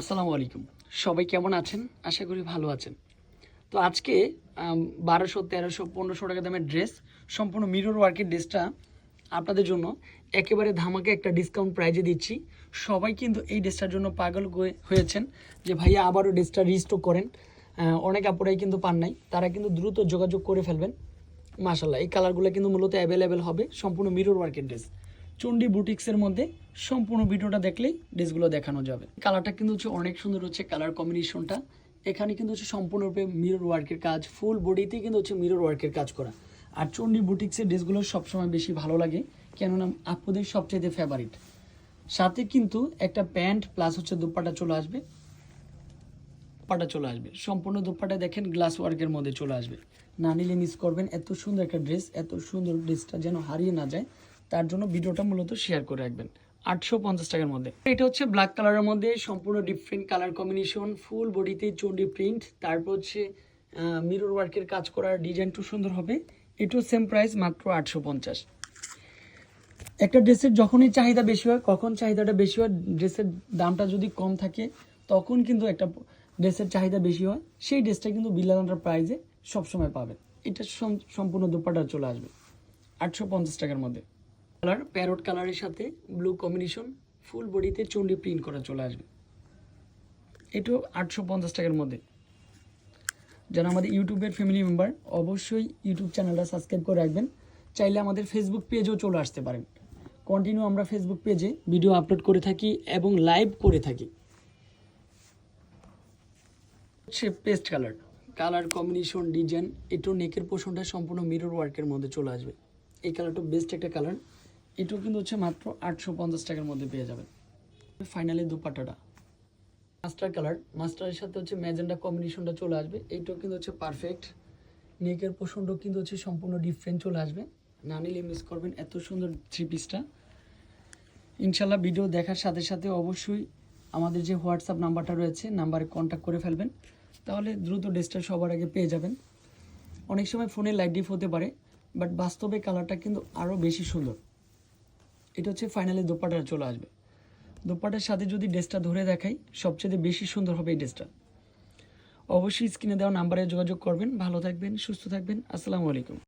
আসসালামু আলাইকুম। সবাই কেমন আছেন? আশা করি ভালো আছেন। তো আজকে বারোশো, তেরোশো, পনেরোশো টাকা দামের ড্রেস, সম্পূর্ণ মিরর ওয়ার্কের ড্রেসটা আপনাদের জন্য একেবারে ধামাকে একটা ডিসকাউন্ট প্রাইজে দিচ্ছি। সবাই কিন্তু এই ড্রেসটার জন্য পাগল হয়ে- হয়েছেন যে ভাইয়া আবারও ড্রেসটা রিস্টক করেন। অনেক আপুরাই কিন্তু পান নাই, তারা কিন্তু দ্রুত যোগাযোগ করে ফেলবেন। মাশাল্লাহ এই কালারগুলো কিন্তু মূলত অ্যাভেলেবেল হবে, সম্পূর্ণ মিরর ওয়ার্কের ড্রেস। চন্ডী বুটিক্সের মধ্যে সম্পূর্ণ ভিডিওটা দেখলেই ড্রেসগুলো দেখানো যাবে। কালারটা কিন্তু হচ্ছে অনেক সুন্দর হচ্ছে কালার কম্বিনেশনটা এখানে কিন্তু হচ্ছে সম্পূর্ণরূপে মিরর ওয়ার্কের কাজ ফুল বডিতে কিন্তু হচ্ছে মিরর ওয়ার্কের কাজ করা। আর চন্ডী বুটিক্সের ড্রেসগুলো সবসময় বেশি ভালো লাগে, কেননা আপুদের সবচেয়ে ফেভারিট সাথে কিন্তু একটা প্যান্ট প্লাস হচ্ছে দুপাটা চলে আসবে। দুপাটা চলে আসবে। সম্পূর্ণ দুপাটা দেখেন গ্লাস ওয়ার্কের মধ্যে চলে আসবে। না নিলে মিস করবেন, এত সুন্দর একটা ড্রেস এত সুন্দর ড্রেসটা যেন হারিয়ে না যায়। তার জন্য ভিডিওটা মূলত শেয়ার করে রাখবেন। আটশো পঞ্চাশ টাকার মধ্যে। এটা হচ্ছে ব্ল্যাক কালারের মধ্যে সম্পূর্ণ ডিফারেন্ট কালার কম্বিনেশন ফুল বডিতে চন্ডি প্রিন্ট তারপর হচ্ছে মিরর ওয়ার্কের কাজ করার ডিজাইনটু সুন্দর হবে। এটাও সেম প্রাইস মাত্র আটশো পঞ্চাশ। একটা ড্রেসের যখনই চাহিদা বেশি হয়, কখন চাহিদাটা বেশি হয়, ড্রেসের দামটা যদি কম থাকে, তখন কিন্তু একটা ড্রেসের চাহিদা বেশি হয়। সেই ড্রেসটা কিন্তু বিলানোটার প্রাইজে সবসময় পাবেন। এটা সম্পূর্ণ দুপাটা চলে আসবে। আটশো পঞ্চাশ টাকার মধ্যে। কালার প্যারট কালারের সাথে ব্লু কম্বিনেশন ফুল বডিতে চন্ডি প্রিন্ট করা চলে আসবে। এটাও আটশো পঞ্চাশ টাকার মধ্যে। যারা আমাদের ইউটিউবের ফ্যামিলি মেম্বার অবশ্যই ইউটিউব চ্যানেলটা সাবস্ক্রাইব করে রাখবেন। চাইলে আমাদের ফেসবুক পেজেও চলে আসতে পারেন। কন্টিনিউ আমরা ফেসবুক পেজে ভিডিও আপলোড করে থাকি এবং লাইভ করে থাকি। হচ্ছে paste colour colour combination design এটাও নেকের পোষণটা সম্পূর্ণ মিরর ওয়ার্কের মধ্যে চলে আসবে। এই কালারটা বেস্ট একটা কালার এটাও কিন্তু হচ্ছে মাত্র আটশো পঞ্চাশ টাকার মধ্যে পেয়ে যাবেন। ফাইনালি দুপাট্টাটা। মাস্টার কালার মাস্টারের সাথে হচ্ছে ম্যাজেন্ডা কম্বিনেশনটা চলে আসবে। এইটাও কিন্তু হচ্ছে পারফেক্ট নেকের পোষণটাও কিন্তু হচ্ছে সম্পূর্ণ ডিফারেন্ট চলে আসবে। না নিলে মিস করবেন এত সুন্দর থ্রি পিসটা ইনশাল্লাহ ভিডিও দেখার সাথে সাথে অবশ্যই আমাদের যে হোয়াটসঅ্যাপ নাম্বারটা রয়েছে, নাম্বারে কন্ট্যাক্ট করে ফেলবেন। তাহলে দ্রুত ড্রেসটা সবার আগে পেয়ে যাবেন। অনেক সময় ফোনে লাইট ডিপ হতে পারে বাট বাস্তবে কালারটা কিন্তু আরও বেশি সুন্দর। এটা হচ্ছে ফাইনালি দোপাটা চলে আসবে। দোপাটার সাথে যদি ড্রেসটা ধরে দেখাই, সবচেয়ে বেশি সুন্দর হবে এই ড্রেসটা। অবশ্যই স্ক্রিনে দেওয়া নাম্বারে যোগাযোগ করবেন। ভালো থাকবেন, সুস্থ থাকবেন। আসসালামু আলাইকুম।